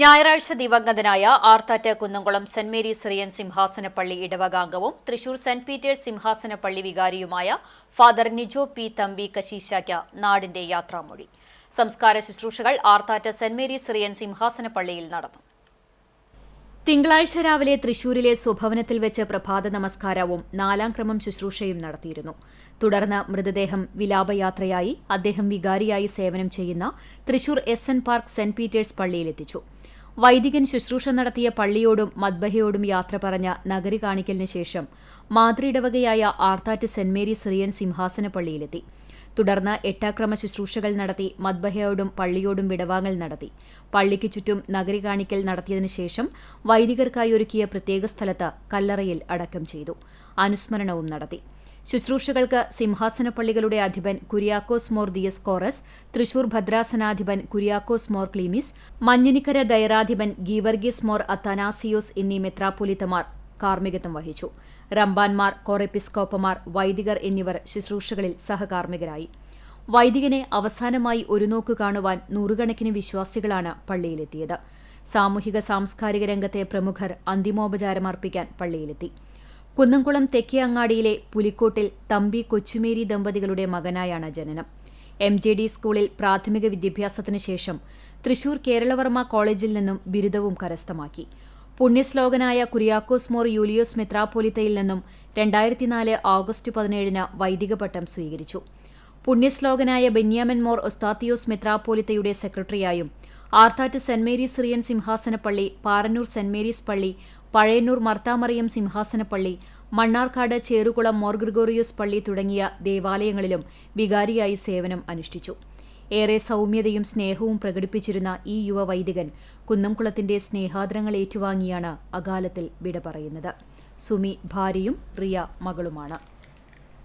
ഞായറാഴ്ച ദിവംഗതനായ Arthat Kunnamkulam saint Mary's Syrian സിംഹാസനപ്പള്ളി ഇടവകാംഗവും Thrissur saint Peter's സിംഹാസനപ്പള്ളി വികാരിയുമായ ഫാദർ നിജോ പി തമ്പി കശീശയ്ക്ക് നാടിന്റെ യാത്രാമൊഴി. സംസ്കാര ശുശ്രൂഷകൾ ആർത്താറ്റ് സെന്റ് മേരീസ് സിറിയൻ സിംഹാസനപ്പള്ളിയിൽ നടന്നു. തിങ്കളാഴ്ച രാവിലെ തൃശൂരിലെ സ്വഭവനത്തിൽ വെച്ച് പ്രഭാത നമസ്കാരവും നാലാം ക്രമം ശുശ്രൂഷയും നടത്തിയിരുന്നു. തുടർന്ന് മൃതദേഹം വിലാപയാത്രയായി അദ്ദേഹം വികാരിയായി സേവനം ചെയ്യുന്ന Thrissur S N park saint Peter's പള്ളിയിലെത്തിച്ചു. വൈദികൻ ശുശ്രൂഷ നടത്തിയ പള്ളിയോടും മദ്ബഹയോടും യാത്ര പറഞ്ഞ നഗരി കാണിക്കലിന് ശേഷം മാതൃയിടവകയായ ആർത്താറ്റ് സെന്റ് മേരി സിറിയൻ സിംഹാസന പള്ളിയിലെത്തി തുടർന്ന് എട്ടാക്രമ ശുശ്രൂഷകൾ നടത്തി മദ്ബഹയോടും പള്ളിയോടും വിടവാങ്ങൽ നടത്തി. പള്ളിക്ക് ചുറ്റും നഗരി കാണിക്കൽ നടത്തിയതിനു ശേഷം വൈദികർക്കായി ഒരുക്കിയ പ്രത്യേക സ്ഥലത്ത് കല്ലറയിൽ അടക്കം ചെയ്തു. അനുസ്മരണവും നടത്തി. ശുശ്രൂഷകൾക്ക് സിംഹാസനപ്പള്ളികളുടെ അധിപൻ കുര്യാക്കോസ് മോർ ദിയസ് കോറസ് തൃശൂർ ഭദ്രാസനാധിപൻ കുര്യാക്കോസ് മോർ ക്ലീമിസ് മഞ്ഞിനിക്കര ദയറാധിപൻ ഗീവർഗീസ് മോർ അത്താനാസിയോസ് എന്നീ മെത്രാപ്പൊലിത്തമാർ കാർമ്മികത്വം വഹിച്ചു. റംബാൻമാർ കോറെപ്പിസ്കോപ്പമാർ വൈദികർ എന്നിവർ ശുശ്രൂഷകളിൽ സഹകാർമ്മികരായി. വൈദികനെ അവസാനമായി ഒരു നോക്ക് കാണുവാൻ നൂറുകണക്കിന് വിശ്വാസികളാണ് പള്ളിയിലെത്തിയത്. സാമൂഹിക സാംസ്കാരിക രംഗത്തെ പ്രമുഖർ അന്തിമോപചാരമർപ്പിക്കാൻ പള്ളിയിലെത്തി. കുന്നംകുളം തെക്കേ അങ്ങാടിയിലെ പുലിക്കോട്ടിൽ തമ്പി കൊച്ചുമേരി ദമ്പതികളുടെ മകനായാണ് ജനനം. എം ജെ ഡി സ്കൂളിൽ പ്രാഥമിക വിദ്യാഭ്യാസത്തിന് ശേഷം തൃശൂർ കേരളവർമ്മ കോളേജിൽ നിന്നും ബിരുദവും കരസ്ഥമാക്കി. പുണ്യശ്ലോകനായ കുര്യാക്കോസ് മോർ യൂലിയോസ് മെത്രാപോലിത്തയിൽ നിന്നും രണ്ടായിരത്തിനാല് ഓഗസ്റ്റ് പതിനേഴിന് വൈദിക പട്ടം സ്വീകരിച്ചു. പുണ്യശ്ലോകനായ ബെന്യാമൻ മോർ ഒസ്താത്തിയോസ് മെത്രാപോലിത്തയുടെ സെക്രട്ടറിയായും ആർത്താറ്റ് സെന്റ് മേരീസ് സിറിയൻ സിംഹാസനപ്പള്ളി പാറന്നൂർ സെന്റ് മേരീസ് പള്ളി പഴയന്നൂർ മർത്താമറിയം സിംഹാസനപ്പള്ളി മണ്ണാർക്കാട് ചേറുകുളം മോർ ഗ്രിഗോറിയോസ് പള്ളി തുടങ്ങിയ ദേവാലയങ്ങളിലും വികാരിയായി സേവനം അനുഷ്ഠിച്ചു. ഏറെ സൗമ്യതയും സ്നേഹവും പ്രകടിപ്പിച്ചിരുന്ന ഈ യുവ വൈദികൻ കുന്നംകുളത്തിന്റെ സ്നേഹാദരങ്ങൾ ഏറ്റുവാങ്ങിയാണ് അകാലത്തിൽ വിട പറയുന്നത്. സുമി ഭാര്യയും റിയ മകളുമാണ്.